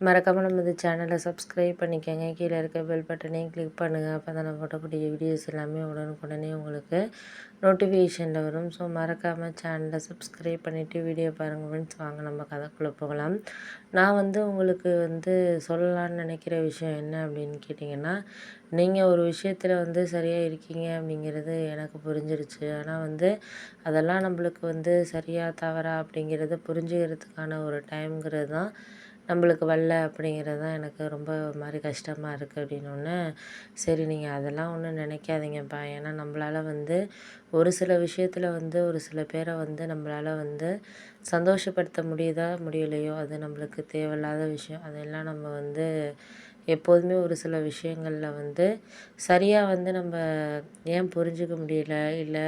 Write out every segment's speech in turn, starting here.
மறக்காமல் நம்ம இந்த சேனலை சப்ஸ்கிரைப் பண்ணிக்கோங்க. கீழே இருக்க பெல் பட்டனையும் கிளிக் பண்ணுங்கள் அப்போ தான் நான் போட்டக்கூடிய வீடியோஸ் எல்லாமே உடனுக்குடனே உங்களுக்கு நோட்டிஃபிகேஷனில் வரும். ஸோ மறக்காமல் சேனலை சப்ஸ்கிரைப் பண்ணிவிட்டு வீடியோ பாருங்கள் ஃப்ரெண்ட்ஸ் வாங்க நம்ம கதைக்குள்ளே போகலாம். நான் வந்து உங்களுக்கு வந்து சொல்லலான்னு நினைக்கிற விஷயம் என்ன அப்படின்னு கேட்டிங்கன்னா நீங்கள் ஒரு விஷயத்தில் வந்து சரியாக இருக்கீங்க அப்படிங்கிறது எனக்கு புரிஞ்சிருச்சு. ஆனால் வந்து அதெல்லாம் நம்மளுக்கு வந்து சரியாக தவறா அப்படிங்கிறத புரிஞ்சுக்கிறதுக்கான ஒரு டைம்ங்கிறது தான் நம்மளுக்கு வரல அப்படிங்கிறது தான் எனக்கு ரொம்ப ஒரு மாதிரி கஷ்டமாக இருக்குது அப்படின்னோடனே சரி நீங்கள் அதெல்லாம் ஒன்றும் நினைக்காதீங்கப்பா. ஏன்னா நம்மளால் வந்து ஒரு சில விஷயத்தில் வந்து ஒரு சில பேரை வந்து நம்மளால வந்து சந்தோஷப்படுத்த முடியுதா முடியலையோ? அது நம்மளுக்கு தேவையில்லாத விஷயம். அதெல்லாம் நம்ம வந்து எப்போதுமே ஒரு சில விஷயங்களில் வந்து சரியாக வந்து நம்ம ஏன் புரிஞ்சுக்க முடியல? இல்லை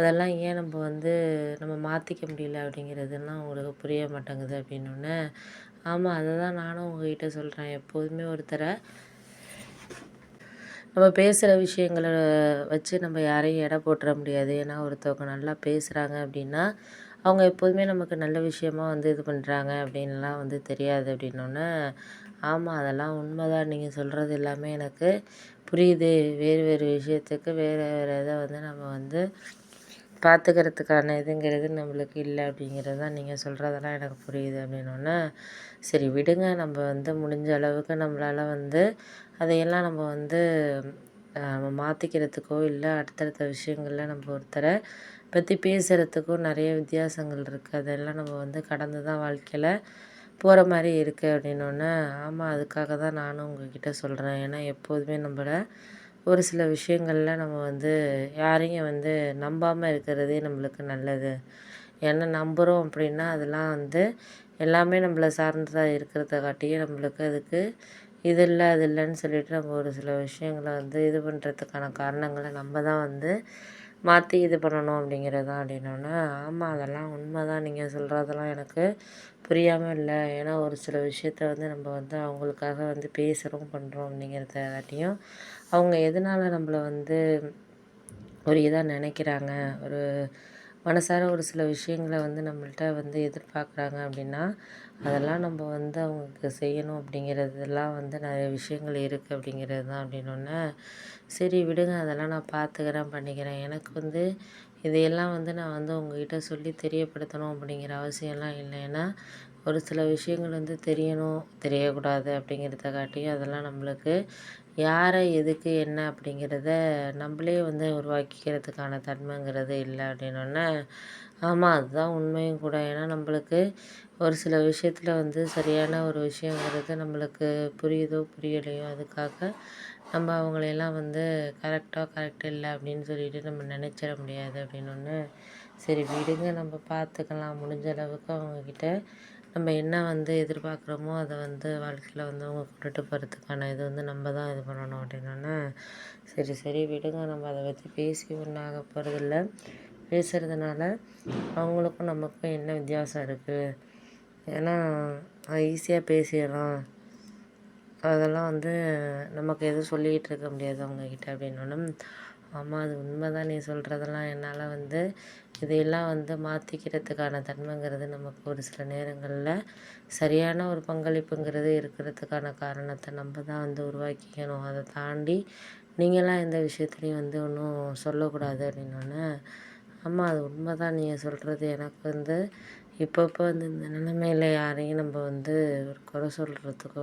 அதெல்லாம் ஏன் நம்ம வந்து நம்ம மாற்றிக்க முடியல அப்படிங்கிறதுலாம் உங்களுக்கு புரிய மாட்டேங்குது அப்படின்னோடனே ஆமாம் அதை தான் நானும் உங்ககிட்ட சொல்கிறேன் எப்போதுமே ஒருத்தரை நம்ம பேசுகிற விஷயங்கள வச்சு நம்ம யாரையும் எடை போட்டுற முடியாது. ஏன்னா ஒருத்தவங்க நல்லா பேசுகிறாங்க அப்படின்னா அவங்க எப்போதுமே நமக்கு நல்ல விஷயமா வந்து இது பண்ணுறாங்க அப்படின்லாம் வந்து தெரியாது அப்படின்னோடனே ஆமாம் அதெல்லாம் உண்மைதான். நீங்கள் சொல்கிறது எல்லாமே எனக்கு புரியுது. வேறு வேறு விஷயத்துக்கு வேறு வேறு இதை வந்து நம்ம வந்து பார்த்துக்கிறதுக்கான இதுங்கிறது நம்மளுக்கு இல்லை அப்படிங்கிறது தான் நீங்கள் சொல்கிறதெல்லாம் எனக்கு புரியுது அப்படின்னோடனே சரி விடுங்க நம்ம வந்து முடிஞ்ச அளவுக்கு நம்மளால் வந்து அதையெல்லாம் நம்ம வந்து நம்ம மாற்றிக்கிறதுக்கோ இல்லை அடுத்தடுத்த விஷயங்களில் நம்ம ஒருத்தரை பற்றி பேசுகிறதுக்கும் நிறைய வித்தியாசங்கள் இருக்குது அதெல்லாம் நம்ம வந்து கடந்து தான் வாழ்க்கையில் போகிற மாதிரி இருக்குது அப்படின்னோடனே ஆமாம் அதுக்காக தான் நானும் உங்ககிட்ட சொல்கிறேன் ஏன்னா எப்போதுமே நம்மளை ஒரு சில விஷயங்களில் நம்ம வந்து யாரையும் வந்து நம்பாமல் இருக்கிறதே நம்மளுக்கு நல்லது. ஏன்னா நம்புகிறோம் அப்படின்னா அதெல்லாம் வந்து எல்லாமே நம்மள சார்ந்ததாக இருக்கிறத காட்டியும் நம்மளுக்கு அதுக்கு இது இல்லை அது இல்லைன்னு சொல்லிட்டு நம்ம ஒரு சில விஷயங்களை வந்து இது பண்ணுறதுக்கான காரணங்களை நம்ம தான் வந்து மாற்றி இது பண்ணணும் அப்படிங்கிறது தான் அப்படின்னோடனே ஆமாம் அதெல்லாம் உண்மை தான் நீங்கள் சொல்கிறதெல்லாம் எனக்கு புரியாமல் இல்லை. ஏன்னா ஒரு சில விஷயத்த வந்து நம்ம வந்து அவங்களுக்காக வந்து பேசுகிறோம் பண்ணுறோம் அப்படிங்கிறத காட்டியும் அவங்க எதனால் நம்மள வந்து ஒரு இதாக நினைக்கிறாங்க? ஒரு மனசார ஒரு சில விஷயங்களை வந்து நம்மள்ட்ட வந்து எதிர்பார்க்குறாங்க அப்படின்னா அதெல்லாம் நம்ம வந்து அவங்களுக்கு செய்யணும் அப்படிங்கிறதெல்லாம் வந்து நிறைய விஷயங்கள் இருக்குது அப்படிங்கிறது தான் அப்படின்னோடனே சரி விடுங்க அதெல்லாம் நான் பார்த்துக்கிறேன் பண்ணிக்கிறேன். எனக்கு வந்து இதையெல்லாம் வந்து நான் வந்து உங்ககிட்ட சொல்லி தெரியப்படுத்தணும் அப்படிங்கிற அவசியம்லாம் இல்லை ஏன்னா ஒரு சில விஷயங்கள் வந்து தெரியணும் தெரியக்கூடாது அப்படிங்கிறத காட்டி அதெல்லாம் நம்மளுக்கு யாரை எதுக்கு என்ன அப்படிங்கிறத நம்மளே வந்து உருவாக்கிக்கிறதுக்கான தன்மைங்கிறது இல்லை அப்படின்னோடனே ஆமாம் அதுதான் உண்மையும் கூட. ஏன்னா நம்மளுக்கு ஒரு சில விஷயத்தில் வந்து சரியான ஒரு விஷயங்கிறது நம்மளுக்கு புரியுதோ புரியலையோ அதுக்காக நம்ம அவங்களையெல்லாம் வந்து கரெக்டாக கரெக்ட் இல்லை அப்படின்னு சொல்லிட்டு நம்ம நினச்சிட முடியாது அப்படின்னு ஒன்று சரி விடுங்க நம்ம பார்த்துக்கலாம். முடிஞ்ச அளவுக்கு அவங்கக்கிட்ட நம்ம என்ன வந்து எதிர்பார்க்குறோமோ அதை வந்து வாழ்க்கையில் வந்து அவங்க கொண்டுட்டு போகிறதுக்கான இது வந்து நம்ம தான் இது பண்ணணும் அப்படின்னோடனே சரி சரி விடுங்க. நம்ம அதை பற்றி பேசி ஒன்றாக போகிறதில்ல பேசுகிறதுனால அவங்களுக்கும் நமக்கும் என்ன வித்தியாசம் இருக்குது ஏன்னா ஈஸியாக பேசிடலாம் அதெல்லாம் வந்து நமக்கு எதுவும் சொல்லிக்கிட்டு இருக்க முடியாது அவங்கக்கிட்ட அப்படின்னோடனே ஆமாம் அது உண்மை தான் நீ சொல்கிறதெல்லாம் என்னால் வந்து இதையெல்லாம் வந்து மாற்றிக்கிறதுக்கான தன்மைங்கிறது நமக்கு ஒரு சில நேரங்களில் சரியான ஒரு பங்களிப்புங்கிறது இருக்கிறதுக்கான காரணத்தை நம்ம தான் வந்து உருவாக்கிக்கணும். அதை தாண்டி நீங்களாம் எந்த விஷயத்துலையும் வந்து ஒன்றும் சொல்லக்கூடாது அப்படின்னோடனே ஆமாம் அது உண்மை தான் நீங்கள் சொல்கிறது எனக்கு வந்து இப்பப்போ வந்து இந்த நிலைமையில் யாரையும் நம்ம வந்து ஒரு குறை சொல்கிறதுக்கோ